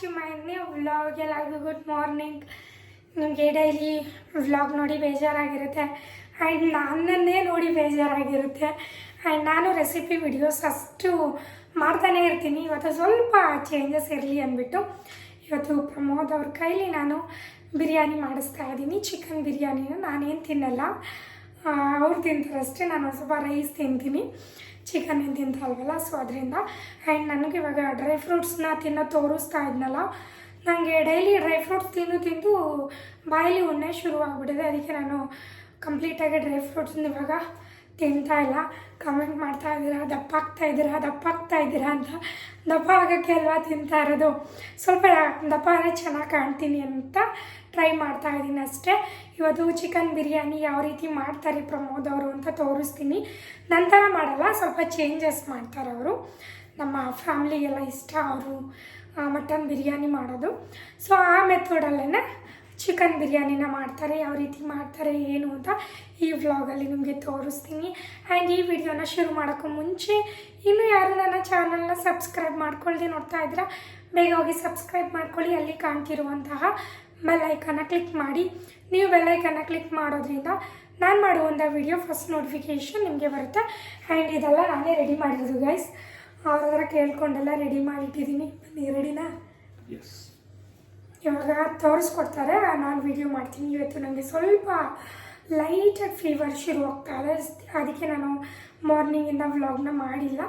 To my new vlog ಎಲ್ಲರಿಗೂ good morning ನಿಮಗೆ daily vlog ನೋಡಿ ಬೇಜಾರಾಗಿರುತ್ತೆ. ಆ್ಯಂಡ್ ನನ್ನನ್ನೇ ನೋಡಿ ಬೇಜಾರಾಗಿರುತ್ತೆ. ಆ್ಯಂಡ್ ನಾನು ರೆಸಿಪಿ ವಿಡಿಯೋಸ್ ಅಷ್ಟು ಮಾಡ್ತಾನೆ ಇರ್ತೀನಿ. ಇವತ್ತು ಸ್ವಲ್ಪ ಚೇಂಜಸ್ ಇರಲಿ ಅಂದ್ಬಿಟ್ಟು ಇವತ್ತು ಪ್ರಮೋದ್ ಅವ್ರ ಕೈಲಿ ನಾನು ಬಿರಿಯಾನಿ ಮಾಡಿಸ್ತಾ ಇದ್ದೀನಿ. ಚಿಕನ್ ಬಿರಿಯಾನಿನ ನಾನೇನು ತಿನ್ನಲ್ಲ. ಅವ್ರು ತಿಂತಾರಷ್ಟೇ ನಾನು ಸ್ವಲ್ಪ ರೈಸ್ ತಿಂತೀನಿ. ಚಿಕನ್ ಏನು ತಿಂತಲ್ವಲ್ಲ ಸೊ ಅದರಿಂದ. ಆ್ಯಂಡ್ ನನಗೆ ಇವಾಗ ಡ್ರೈ ಫ್ರೂಟ್ಸ್ನ ತಿನ್ನೋ ತೋರಿಸ್ತಾ ಇದ್ನಲ್ಲ. ನನಗೆ ಡೈಲಿ ಡ್ರೈ ಫ್ರೂಟ್ಸ್ ತಿಂದು ತಿಂದು ಬಾಯಲ್ಲಿ ಉಣ್ಣೆ ಶುರು ಆಗಿಬಿಟ್ಟಿದೆ ಅದಕ್ಕೆ ನಾನು ಕಂಪ್ಲೀಟಾಗಿ ಡ್ರೈ ಫ್ರೂಟ್ಸ್ನ ಇವಾಗ ತಿಂತಾ ಇಲ್ಲ. ಕಮೆಂಟ್ ಮಾಡ್ತಾ ಇದ್ದೀರಾ? ದಪ್ಪ ಆಗ್ತಾ ಇದ್ದೀರಾ? ದಪ್ಪ ಆಗ್ತಾ ಇದ್ದೀರಾ ಅಂತ ದಪ್ಪ ಆಗೋಕ್ಕೆ ಅಲ್ವಾ ತಿಂತಾ ಇರೋದು? ಸ್ವಲ್ಪ ದಪ್ಪ ಆದರೆ ಚೆನ್ನಾಗಿ ಕಾಣ್ತೀನಿ ಅಂತ ಟ್ರೈ ಮಾಡ್ತಾ ಇದ್ದೀನಿ ಅಷ್ಟೇ. ಇವತ್ತು ಚಿಕನ್ ಬಿರಿಯಾನಿ ಯಾವ ರೀತಿ ಮಾಡ್ತಾರೆ ಪ್ರಮೋದ್ ಅವರು ಅಂತ ತೋರಿಸ್ತೀನಿ. ನಂತರ ಮಾಡಲ್ಲ, ಸ್ವಲ್ಪ ಚೇಂಜಸ್ ಮಾಡ್ತಾರೆ ಅವರು. ನಮ್ಮ ಫ್ಯಾಮ್ಲಿಗೆಲ್ಲ ಇಷ್ಟ ಅವರು ಮಟನ್ ಬಿರಿಯಾನಿ ಮಾಡೋದು. ಸೊ ಆ ಮೆಥಡಲ್ಲೇ ಚಿಕನ್ ಬಿರಿಯಾನಿನ ಮಾಡ್ತಾರೆ, ಯಾವ ರೀತಿ ಮಾಡ್ತಾರೆ, ಏನು ಅಂತ ಈ ವ್ಲಾಗಲ್ಲಿ ನಿಮಗೆ ತೋರಿಸ್ತೀನಿ. ಆ್ಯಂಡ್ ಈ ವಿಡಿಯೋನ ಶುರು ಮಾಡೋಕ್ಕೂ ಮುಂಚೆ, ಇನ್ನೂ ಯಾರು ನನ್ನ ಚಾನಲ್ನ ಸಬ್ಸ್ಕ್ರೈಬ್ ಮಾಡ್ಕೊಳ್ದೆ ನೋಡ್ತಾ ಇದ್ದೀರಾ, ಬೇಗ ಹೋಗಿ ಸಬ್ಸ್ಕ್ರೈಬ್ ಮಾಡ್ಕೊಳ್ಳಿ, ಅಲ್ಲಿ ಕಾಣ್ತಿರುವಂತಹ ಬೆಲ್ ಐಕನ್ನ ಕ್ಲಿಕ್ ಮಾಡಿ. ನೀವು ಬೆಲ್ ಐಕನ್ನ ಕ್ಲಿಕ್ ಮಾಡೋದ್ರಿಂದ ನಾನು ಮಾಡುವಂಥ ವಿಡಿಯೋ ಫಸ್ಟ್ ನೋಟಿಫಿಕೇಷನ್ ನಿಮಗೆ ಬರುತ್ತೆ. ಆ್ಯಂಡ್ ಇದೆಲ್ಲ ನಾನೇ ರೆಡಿ ಮಾಡಿರೋದು ಗೈಸ್ ಅವ್ರ ಹತ್ರ ಕೇಳ್ಕೊಂಡೆಲ್ಲ ರೆಡಿ ಮಾಡಿಟ್ಟಿದ್ದೀನಿ ಬನ್ನಿ ರೆಡಿನಾ ಇವಾಗ ತೋರಿಸ್ಕೊಡ್ತಾರೆ ನಾನು ವಿಡಿಯೋ ಮಾಡ್ತೀನಿ. ಇವತ್ತು ನನಗೆ ಸ್ವಲ್ಪ ಲೈಟಾಗಿ ಫೀವರ್ ಶುರು ಆಗ್ತಾ ಇದೆ. ಅದಕ್ಕೆ ನಾನು ಮಾರ್ನಿಂಗಿಂದ ವ್ಲಾಗ್ನ ಮಾಡಿಲ್ಲ.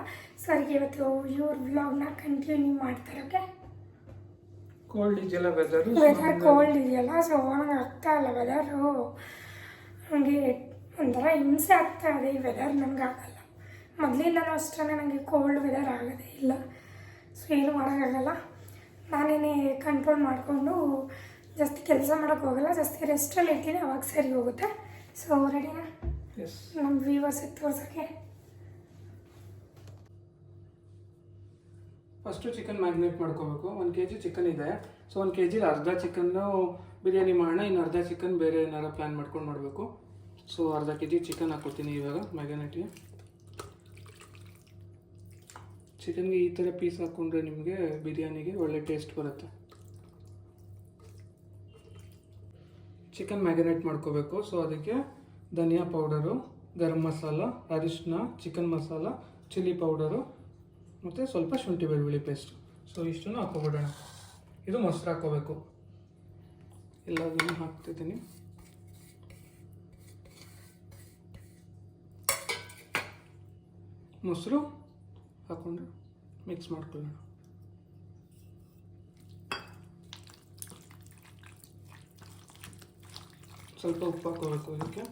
ಸರಿಗೆ ಇವತ್ತು ಇವ್ರ ವ್ಲಾಗ್ನ ಕಂಟಿನ್ಯೂ ಮಾಡ್ತಾರೆ ಓಕೆ ಕೋಲ್ಡ್ ಇದೆಯಲ್ಲ ವೆದರ್ ವೆದರ್ ಕೋಲ್ಡ್ ಇದೆಯಲ್ಲ ಸೊ ನಂಗೆ ಆಗ್ತಾ ಇಲ್ಲ ವೆದರು ನನಗೆ ಒಂಥರ ಹಿಂಸೆ ಆಗ್ತಾ ಇದೆ ಈ ವೆದರ್ ನನಗೆ ಆಗಲ್ಲ. ಮೊದಲಿಂದನೂ ಅಷ್ಟೇ ನನಗೆ ಕೋಲ್ಡ್ ವೆದರ್ ಆಗೋದೇ ಇಲ್ಲ. ಸೊ ಏನು ಮಾಡೋಕ್ಕಾಗಲ್ಲ. ನಾನೇನೇ ಕಂಟ್ರೋಲ್ ಮಾಡಿಕೊಂಡು ಜಾಸ್ತಿ ಕೆಲಸ ಮಾಡೋಕ್ಕೆ ಹೋಗಲ್ಲ ಜಾಸ್ತಿ ರೆಸ್ಟಲ್ಲಿ ಇರ್ತೀನಿ ಅವಾಗ ಸರಿ ಹೋಗುತ್ತೆ. ಸೊ ರೆಡಿನಾ ನಮ್ಮ ವ್ಯೂವರ್ಸಿಗೆ ತೋರ್ಸೋಕ್ಕೆ ಫಸ್ಟು ಚಿಕನ್ ಮ್ಯಾಗ್ನೇಟ್ ಮಾಡ್ಕೋಬೇಕು. ಒಂದು ಕೆ ಜಿ ಚಿಕನ್ ಇದೆ. ಸೊ ಒಂದು ಕೆ ಜಿಲಿ ಅರ್ಧ ಚಿಕನ್ನು ಬಿರಿಯಾನಿ ಮಾಡೋಣ, ಇನ್ನು ಅರ್ಧ ಚಿಕನ್ ಬೇರೆ ಏನಾರ ಪ್ಲ್ಯಾನ್ ಮಾಡ್ಕೊಂಡು ಮಾಡಬೇಕು. ಸೊ ಅರ್ಧ ಕೆ ಜಿ ಚಿಕನ್ ಹಾಕೋತೀನಿ ಇವಾಗ ಮ್ಯಾಗ್ನೇಟಿಗೆ ಚಿಕನ್ಗೆ ಈ ಥರ ಪೀಸ್ ಹಾಕ್ಕೊಂಡ್ರೆ ನಿಮಗೆ ಬಿರಿಯಾನಿಗೆ ಒಳ್ಳೆ ಟೇಸ್ಟ್ ಬರುತ್ತೆ. ಚಿಕನ್ ಮ್ಯಾರಿನೇಟ್ ಮಾಡ್ಕೋಬೇಕು. ಸೊ ಅದಕ್ಕೆ ಧನಿಯಾ ಪೌಡರು ಗರಂ ಮಸಾಲ ಅರಿಶಿನ ಚಿಕನ್ ಮಸಾಲ ಚಿಲ್ಲಿ ಪೌಡರು ಮತ್ತು ಸ್ವಲ್ಪ ಶುಂಠಿ ಬೆಳ್ಳುಳ್ಳಿ ಪೇಸ್ಟ್ ಸೊ ಇಷ್ಟನ್ನು ಹಾಕೋಬಿಡೋಣ ಇದು ಮೊಸರು ಹಾಕ್ಕೋಬೇಕು. ಎಲ್ಲದನ್ನು ಹಾಕ್ತಿದ್ದೀನಿ. ಮೊಸರು ಹಾಕ್ಕೊಂಡು ಮಿಕ್ಸ್ ಮಾಡ್ಕೊಳ್ಳೋಣ. ಸ್ವಲ್ಪ ಉಪ್ಪು ಹಾಕೋಬೇಕು ಇದಕ್ಕೆ.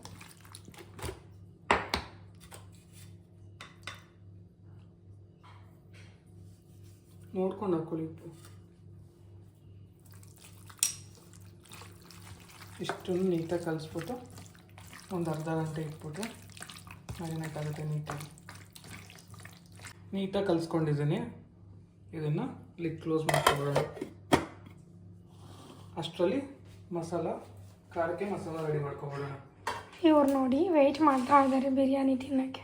ನೋಡ್ಕೊಂಡು ಹಾಕೊಳ್ಳಿ ಉಪ್ಪು. ಇಷ್ಟನ್ನು ನೀಟಾಗಿ ಕಲಿಸ್ಬಿಟ್ಟು ಒಂದು ಅರ್ಧ ಗಂಟೆ ಇಟ್ಬಿಟ್ರೆ ಮ್ಯಾರಿನೇಟ್ ಆಗುತ್ತೆ ನೀಟಾಗಿ ನೀಟಾಗಿ ಕಲಿಸ್ಕೊಂಡಿದ್ದೀನಿ. ಇದನ್ನು ಲಿಡ್ ಕ್ಲೋಸ್ ಮಾಡ್ಕೊಬಿಡೋಣ ಅಷ್ಟರಲ್ಲಿ ಮಸಾಲ ಖಾರಕ್ಕೆ ಮಸಾಲ ರೆಡಿ ಮಾಡ್ಕೊಬಿಡೋಣ. ಇವ್ರು ನೋಡಿ ವೆಯ್ಟ್ ಮಾಡ್ತಾ ಇದ್ದಾರೆ ಬಿರಿಯಾನಿ ತಿನ್ನೋಕ್ಕೆ.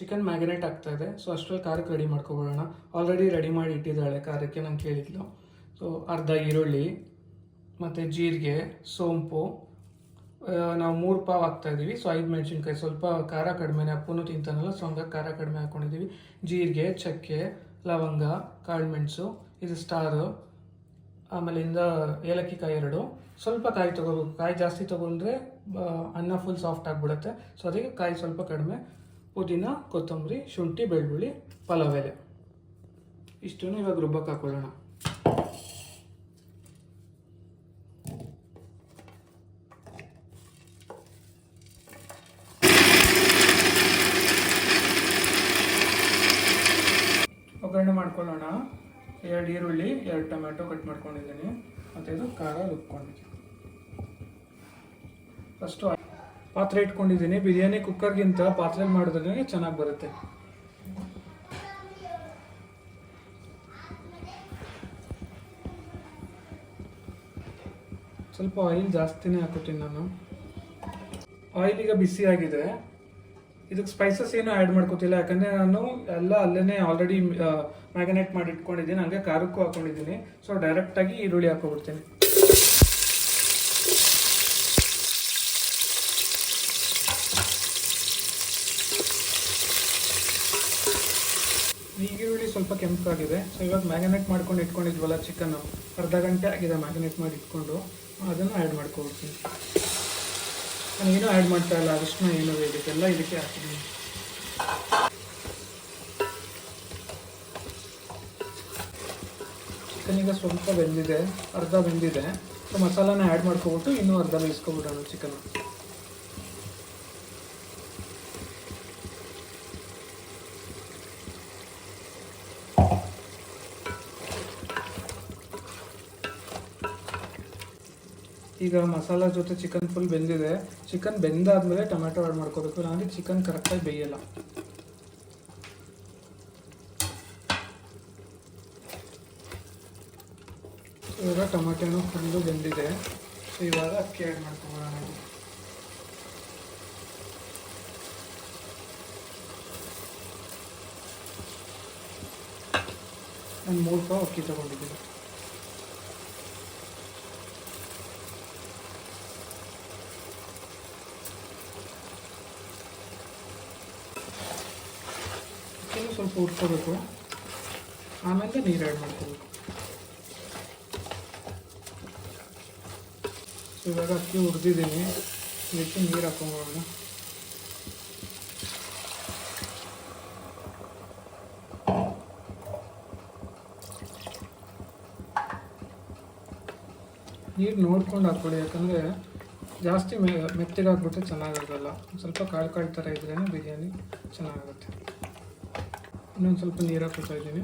ಚಿಕನ್ ಮ್ಯಾರಿನೇಟ್ ಆಗ್ತಾ ಇದೆ. ಸೊ ಅಷ್ಟರಲ್ಲಿ ಖಾರಕ್ಕೆ ರೆಡಿ ಮಾಡ್ಕೊಬಿಡೋಣ ಆಲ್ರೆಡಿ ರೆಡಿ ಮಾಡಿ ಇಟ್ಟಿದ್ದಾಳೆ ಖಾರಕ್ಕೆ ನಾನು ಕೇಳಿದ್ಲು. ಸೊ ಅರ್ಧ ಈರುಳ್ಳಿ, ಮತ್ತು ಜೀರಿಗೆ, ಸೋಂಪು ನಾವು ಮೂರು ಪಾವ್ ಹಾಕ್ತಾ ಇದ್ದೀವಿ ಸೊ ಐದು ಮೆಣಸಿನ್ಕಾಯಿ, ಸ್ವಲ್ಪ ಖಾರ ಕಡಿಮೆನೆ, ಅಪ್ಪನೂ ತಿಂತಾನಲ್ಲ ಸೊ ಹಂಗಾಗಿ ಖಾರ ಕಡಿಮೆ ಹಾಕ್ಕೊಂಡಿದ್ದೀವಿ ಜೀರಿಗೆ, ಚಕ್ಕೆ, ಲವಂಗ ಕಾಳುಮೆಣಸು ಇದು ಸ್ಟಾರು, ಆಮೇಲಿಂದ ಏಲಕ್ಕಿ ಕಾಯಿ ಎರಡು. ಸ್ವಲ್ಪ ಕಾಯಿ ತೊಗೋಬೇಕು. ಕಾಯಿ ಜಾಸ್ತಿ ತೊಗೊಂಡ್ರೆ ಅನ್ನ ಫುಲ್ ಸಾಫ್ಟ್ ಆಗಿಬಿಡುತ್ತೆ. ಸೊ ಅದಕ್ಕೆ ಕಾಯಿ ಸ್ವಲ್ಪ ಕಡಿಮೆ. ಪುದೀನ, ಕೊತ್ತಂಬರಿ, ಶುಂಠಿ, ಬೆಳ್ಳುಳ್ಳಿ, ಪಲಾವ್ ಎಲೆ. ಇಷ್ಟನ್ನು ಇವಾಗ ರುಬ್ಬಕ್ಕೆ ಹಾಕೊಳ್ಳೋಣ. ಒಗ್ಗರಣೆ ಮಾಡ್ಕೊಳ್ಳೋಣ. ಎರಡು ಈರುಳ್ಳಿ, ಎರಡು ಟೊಮ್ಯಾಟೊ ಕಟ್ ಮಾಡ್ಕೊಂಡಿದ್ದೀನಿ. ಮತ್ತು ಇದು ಖಾರ ರುಬ್ಕೊಂಡಿದ್ದೀನಿ ಫಸ್ಟು ಪಾತ್ರೆ ಇಟ್ಕೊಂಡಿದ್ದೀನಿ. ಬಿರಿಯಾನಿ ಕುಕ್ಕರ್ಗಿಂತ ಪಾತ್ರೆಲಿ ಮಾಡಿದ್ರೆ ಚೆನ್ನಾಗಿ ಬರುತ್ತೆ. ಸ್ವಲ್ಪ ಆಯಿಲ್ ಜಾಸ್ತಿನೇ ಹಾಕೋತೀನಿ ನಾನು. ಆಯಿಲ್ ಈಗ ಬಿಸಿ ಆಗಿದೆ. ಇದಕ್ಕೆ ಸ್ಪೈಸಸ್ ಏನು ಆ್ಯಡ್ ಮಾಡ್ಕೋತಿಲ್ಲ. ಯಾಕಂದರೆ ನಾನು ಎಲ್ಲ ಅಲ್ಲೇ ಆಲ್ರೆಡಿ ಮ್ಯಾರಿನೇಟ್ ಮಾಡಿ ಇಟ್ಕೊಂಡಿದ್ದೀನಿ. ಹಂಗೆ ಖಾರಕ್ಕೂ ಹಾಕೊಂಡಿದ್ದೀನಿ. ಸೊ ಡೈರೆಕ್ಟಾಗಿ ಈರುಳ್ಳಿ ಹಾಕೊಬಿಡ್ತೀನಿ ಈಗ ಈರುಳ್ಳಿ ಸ್ವಲ್ಪ ಕೆಂಪಾಗಿದೆ ಸೊ ಇವಾಗ ಮ್ಯಾರಿನೇಟ್ ಮಾಡ್ಕೊಂಡು ಇಟ್ಕೊಂಡಿದ್ವಲ್ಲ ಚಿಕನ್ನು ಅರ್ಧ ಗಂಟೆ ಆಗಿದೆ ಮ್ಯಾರಿನೇಟ್ ಮಾಡಿ ಇಟ್ಕೊಂಡು. ಅದನ್ನು ಆ್ಯಡ್ ಮಾಡ್ಕೊಳ್ತೀನಿ. ನಾನು ಏನೂ ಆ್ಯಡ್ ಮಾಡ್ತಾ ಇಲ್ಲ. ಅರಿಶಿನ ಏನು ಇದಕ್ಕೆಲ್ಲ ಇದಕ್ಕೆ ಹಾಕಿದ್ದೀನಿ ಈಗ ಸ್ವಲ್ಪ ಬೆಂದಿದೆ. ಅರ್ಧ ಬೆಂದಿದೆ. ಸೊ ಮಸಾಲಾನ ಆ್ಯಡ್ ಮಾಡ್ಕೊಬಿಟ್ಟು ಇನ್ನೂ ಅರ್ಧ ಬೇಯಿಸ್ಕೊಬಿಡೋಣ ಚಿಕನ್ ಈಗ ಮಸಾಲ ಜೊತೆ ಚಿಕನ್ ಫುಲ್ ಬೆಂದಿದೆ. ಚಿಕನ್ ಬೆಂದಾದ್ಮೇಲೆ ಟೊಮೆಟೊ ಆ್ಯಡ್ ಮಾಡ್ಕೋಬೇಕು. ಇಲ್ಲಾಂದ್ರೆ ಚಿಕನ್ ಕರೆಕ್ಟಾಗಿ ಬೇಯಲ್ಲ. ಇವಾಗ ಟೊಮೆಟೊನು ಫುಲ್ಲು ಬೆಂದಿದೆ. ಸೊ ಇವಾಗ ಅಕ್ಕಿ ಆ್ಯಡ್ ಮಾಡ್ಕೊಳ್ಳೋಣ ನಾನು ಮೂರು ಪಾವ್ ಅಕ್ಕಿ ತೊಗೊಂಡಿದ್ದೀನಿ. ಸ್ವಲ್ಪ ಹುರ್ಕೋಬೇಕು ಆಮೇಲೆ ನೀರು ಆ್ಯಡ್ ಮಾಡ್ಕೋಬೇಕು. ಸೊ ಇವಾಗ ಅಕ್ಕಿ ಹುರಿದಿದ್ದೀನಿ. ಇದಕ್ಕೆ ನೀರು ಹಾಕೊಂಬೋಣ ನೀರು ನೋಡ್ಕೊಂಡು ಹಾಕ್ಕೊಳ್ಳಿ ಯಾಕಂದರೆ ಜಾಸ್ತಿ ಮೆ ಮೆತ್ತಗೆ ಹಾಕ್ಬಿಟ್ರೆ ಚೆನ್ನಾಗಾಗಲ್ಲ ಒಂದ್ ಸ್ವಲ್ಪ ಕಾಳು ಕಾಳು ಥರ ಇದ್ರೇ ಬಿರಿಯಾನಿ ಚೆನ್ನಾಗಾಗುತ್ತೆ ಇನ್ನೊಂದು ಸ್ವಲ್ಪ ನೀರು ಹಾಕ್ಕೊತಾ ಇದ್ದೀನಿ.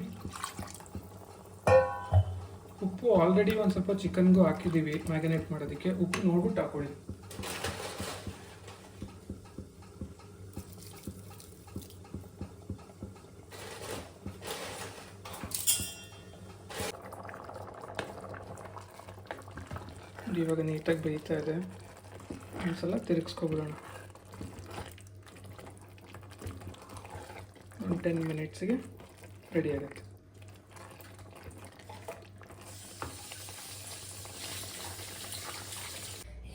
ಉಪ್ಪು ಆಲ್ರೆಡಿ ಒಂದು ಸ್ವಲ್ಪ ಚಿಕನ್ಗೂ ಹಾಕಿದ್ದೀವಿ ಮ್ಯಾಗಿನೇಟ್ ಮಾಡೋದಕ್ಕೆ. ಉಪ್ಪು ನೋಡ್ಬಿಟ್ಟು ಹಾಕೊಳ್ಳಿ. ಇವಾಗ ನೀಟಾಗಿ ಬೇಯ್ತಾ ಇದೆ. ಒಂದ್ಸಲ ತಿರುಗಿಸ್ಕೊಬಿಡೋಣ ಒಂದು ಟೆನ್ ಮಿನಿಟ್ಸಿಗೆ ರೆಡಿ ಆಗುತ್ತೆ.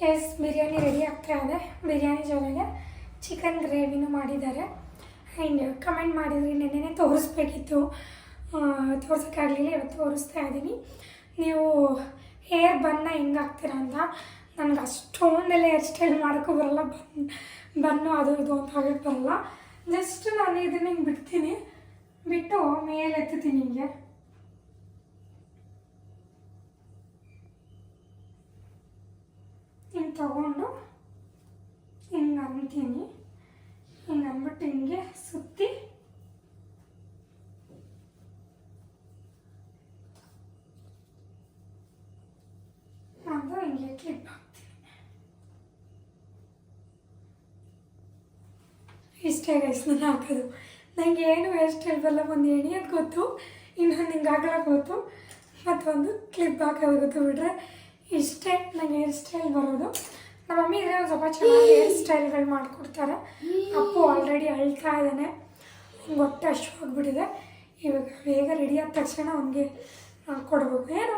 ಎಸ್ ಬಿರಿಯಾನಿ ರೆಡಿ ಆಗ್ತಾ ಇದೆ. ಬಿರಿಯಾನಿ ಜೊತೆಗೆ ಚಿಕನ್ ಗ್ರೇವಿನೂ ಮಾಡಿದ್ದಾರೆ. ಆ್ಯಂಡ್ ಕಮೆಂಟ್ ಮಾಡಿದ್ರಿ ನೆನ್ನೆನೇ ತೋರಿಸ್ಬೇಕಿತ್ತು. ತೋರ್ಸೋಕ್ಕಾಗಲಿಲ್ಲ ಇವತ್ತು ತೋರಿಸ್ತಾ ಇದ್ದೀನಿ. ನೀವು ಹೇರ್ ಬನ್ನ ಹೆಂಗೆ ಹಾಕ್ತೀರಾ ಅಂತ ನನಗೆ ಅಷ್ಟೊಂದೆಲ್ಲ ಹೇರ್ ಸ್ಟೈಲ್ ಮಾಡೋಕ್ಕೂ ಬರಲ್ಲ, ಬನ್, ಬನ್ನು ಅದು, ಇದು ಅಂತ ಬರಲ್ಲ. ಜಸ್ಟ್ ನಾನು ಇದನ್ನ ಹಿಂಗೆ ಬಿಡ್ತೀನಿ. ಬಿಟ್ಟು ಮೇಲೆ ಎತ್ತೀನಿ ಹಿಂಗೆ. ಹಿಂಗೆ ತಗೊಂಡು ಹಿಂಗೆ ಅಂತೀನಿ ಹಿಂಗೆ ಅಂದ್ಬಿಟ್ಟು ಹಿಂಗೆ ಸುತ್ತಿ ಅದು ಹಿಂಗೆ ಕ್ಲಿಪ್ ಹಾಕ್ತೀನಿ ಇಷ್ಟೇ ಗೈಸ್ ನಾನು ಹಾಕೋದು. ನನಗೆ ಏನು ವೇಸ್ಟ್ ಬರಲ್ಲ ಒಂದು ಎಣಿಯೋದು ಗೊತ್ತು ಇನ್ನೊಂದು ಹಿಂಗೆ ಹಾಕ್ಲಕ್ಕೆ ಗೊತ್ತು. ಮತ್ತೊಂದು ಕ್ಲಿಪ್ ಹಾಕೋದು ಗೊತ್ತು ಬಿಟ್ರೆ ಇಷ್ಟೇ ನನಗೆ ಹೇರ್ ಸ್ಟೈಲ್ ಬರೋದು ನಮ್ಮ ಮಮ್ಮಿ ಇದ್ರೆ ಒಂದು ಸ್ವಲ್ಪ ಚೆನ್ನಾಗಿ ಹೇರ್ ಸ್ಟೈಲ್ಗಳು ಮಾಡಿಕೊಡ್ತಾರೆ. ಅಪ್ಪು ಆಲ್ರೆಡಿ ಅಳ್ತಾ ಇದ್ದಾನೆ. ಹೊಟ್ಟೆ ಅಷ್ಟು ಹೋಗ್ಬಿಟ್ಟಿದೆ ಇವಾಗ ಬೇಗ ರೆಡಿ ಆದ ತಕ್ಷಣ ಅವನಿಗೆ ಕೊಡ್ಬೇಕು. ಏನು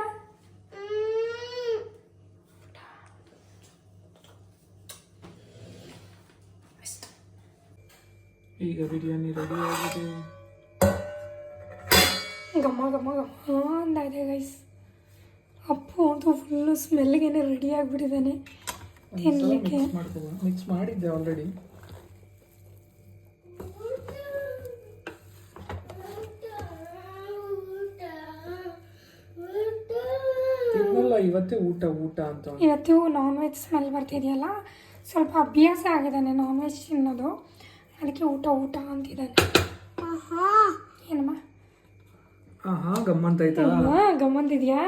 ಈಗ ಬಿರಿಯಾನಿ ರೆಡಿ ಆಗಿದೆ. ಘಮ ಘಮ ಘಮ ಅಂದಾಗಿದೆ ಗೈಸ್ ಅಪ್ಪು ಅಂತೂ ಫುಲ್ಲು ಸ್ಮೆಲ್ಗೇನೆ ರೆಡಿ ಆಗಿಬಿಟ್ಟಿದ್ದಾನೆ ತಿನ್ಲಿಕ್ಕೆ. ಮಿಕ್ಸ್ ಮಾಡಿದ್ದೆ ಆಲ್ರೆಡಿ ಇವತ್ತೇ ಊಟ ಊಟ ಅಂತ. ಇವತ್ತು ನಾನ್ ವೆಜ್ ಸ್ಮೆಲ್ ಬರ್ತಿದೆಯಲ್ಲ? ಸ್ವಲ್ಪ ಅಭ್ಯಾಸ ಆಗಿದ್ದಾನೆ ನಾನ್ ವೆಜ್ ತಿನ್ನೋದು. ಅದಕ್ಕೆ ಊಟ ಊಟ ಅಂತಿದ್ದಾನೆ ಏನಮ್ಮ ಆಹಾ ಗಮ್ಮಂತ ಐತಾ ಹಾಂ ಗಮ್ಮಂತಿದ್ಯಾ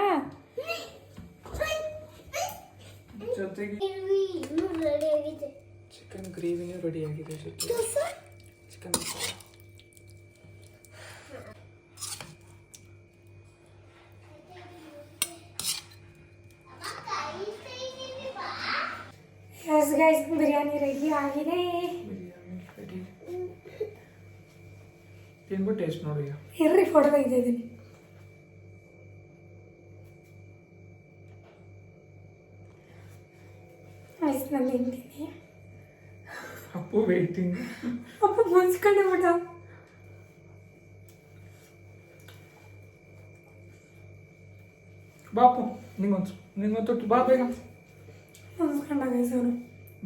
ಜೊತೆಗೆ ಚಿಕನ್ ಗ್ರೇವಿನೂ ರೆಡಿ ಆಗಿದೆ ಜೊತೆ chicken masala yes guys biryani ready ಆಗಿದೆ ಬಿರಿಯಾನಿ ರೆಡಿ ತಿನ್ಬಿಟ್ಟು ಟೇಸ್ಟ್ ನೋಡಿ. ಇರ್ರಿ ಫೋಟೋ ಐಸ್ ಐಸ್ನಲ್ಲಿ ತಿಂತೀನಿ. ಅಪ್ಪು ವೇಟಿಂಗ್ ಅಪ್ಪ ಮುನ್ಸ್ಕೊಂಡೆ ಬಿಡ. ಬಾಪು ನಿಂಗೊಂದು ನಿಂಗೊಂದು ಬಾ ಬೇಗ. ಮುನ್ಸ್ಕೊಂಡಾಗ ಸರ್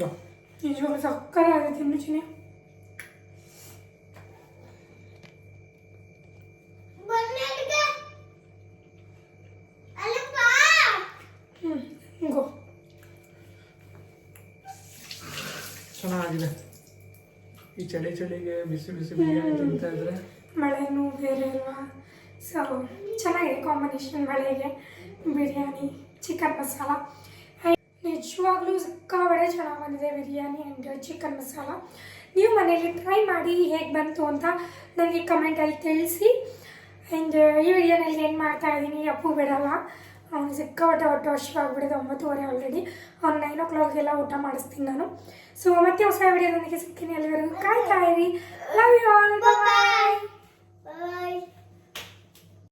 ಬಾ. ನಿಜವಾಗ್ಲೂ ಸಕ್ಕರೆ ಇನ್ನು ಚಿನಿ ಚೆನ್ನಾಗಿದೆ. ಈ ಚಳಿ ಚಳಿಗೆ ಬಿಸಿ ಬಿಸಿ ಬಿರಿಯಾನಿ ತಿಂತಾ ಇದ್ರೆ? ಮಳೆನೂ ಬೇರೆ ಅಲ್ವಾ? ಸೊ ಚೆನ್ನಾಗಿದೆ ಕಾಂಬಿನೇಷನ್ ಮಳೆಗೆ. ಬಿರಿಯಾನಿ ಚಿಕನ್ ಮಸಾಲ ನಿಜವಾಗ್ಲೂ ಸಿಕ್ಕಾಬಡೆ ಚೆನ್ನಾಗಿ ಬಂದಿದೆ ಬಿರಿಯಾನಿ ಆ್ಯಂಡ್ ಚಿಕನ್ ಮಸಾಲ ನೀವು ಮನೇಲಿ ಟ್ರೈ ಮಾಡಿ ಹೇಗೆ ಬಂತು ಅಂತ ನನಗೆ ಕಮೆಂಟಲ್ಲಿ ತಿಳಿಸಿ. ಆ್ಯಂಡ್ ಈ ವಿಡಿಯೋನಲ್ಲಿ ಏನು ಮಾಡ್ತಾ ಇದ್ದೀನಿ ಅಪ್ಪು ಬಿಡಲ್ಲ. ಅವನು ಸಿಕ್ಕಾಪಟ್ಟೆ ಹೊಟ್ಟೆ ಹಸಿವಾಗಿಬಿಡಿದೆ ಒಂಬತ್ತುವರೆ ಆಲ್ರೆಡಿ ಅವ್ನು ನೈನ್ ಓ ಕ್ಲಾಕ್ಗೆಲ್ಲ ಊಟ ಮಾಡಿಸ್ತೀನಿ ನಾನು. ಸೊ ಮತ್ತೆ ಹೊಸ ವಿಡಿಯೋದೊಂದಿಗೆ ಸಿಗ್ತೀನಿ ಅಲ್ಲಿವರೆಗೂ ಕಾಯ್ತಾ ಇರಿ ಲವ್ ಯು ಆಲ್ ಬಾಯ್